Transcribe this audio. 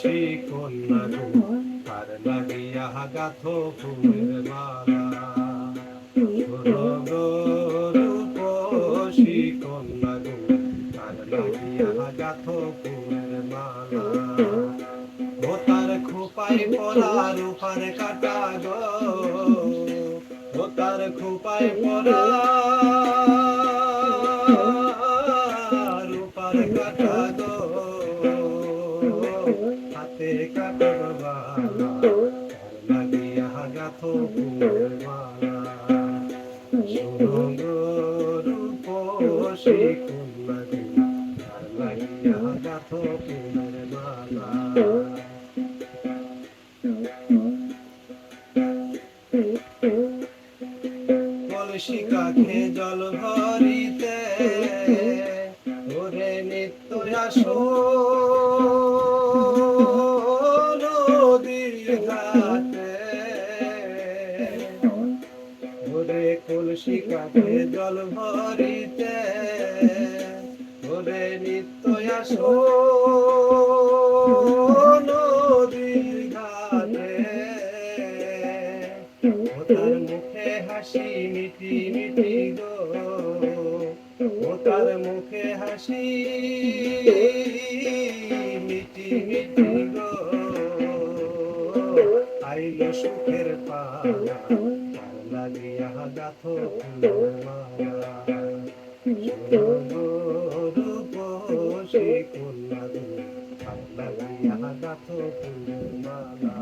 রূপসী কন্যা গো তার লাগিয়া গাথ ফুলের মালা গো লাগিয়া গাথ ফুলের মালা খোপায় পরা রূপার কাটা গো ও খোপায় পরা রূপার কাটা কাখে জল ভরিতে ওরে নিত্য আসো ওরে কলসি কাখে জল ভরিতে, ওরে নিত্য আসো তার মুখে হাসি মিটি মিটি গো, ও তার মুখে হাসি আইলো সুখের পালা লাগিয়া গাথ মালা রূপসী কন্যা গো লাগিয়া গাথ মালা